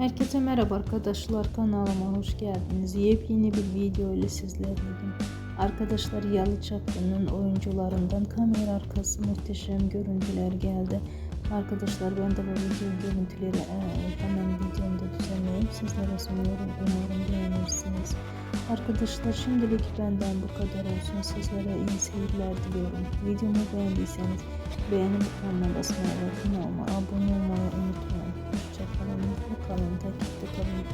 Herkese merhaba arkadaşlar kanalıma hoş geldiniz. Yepyeni bir video ile sizlerleyim. Arkadaşlar Yalı Çapkın'ın oyuncularından kamera arkası muhteşem görüntüler geldi. Arkadaşlar ben de bu video görüntüleri hemen videomda düzenleyip sizlere sunuyorum. Umarım beğenirsiniz. Arkadaşlar şimdilik benden bu kadar olsun. Sizlere iyi seyirler diliyorum. Videomu beğendiyseniz beğeni butonuna basmayı ve abone olmayı 가면 되기 때문에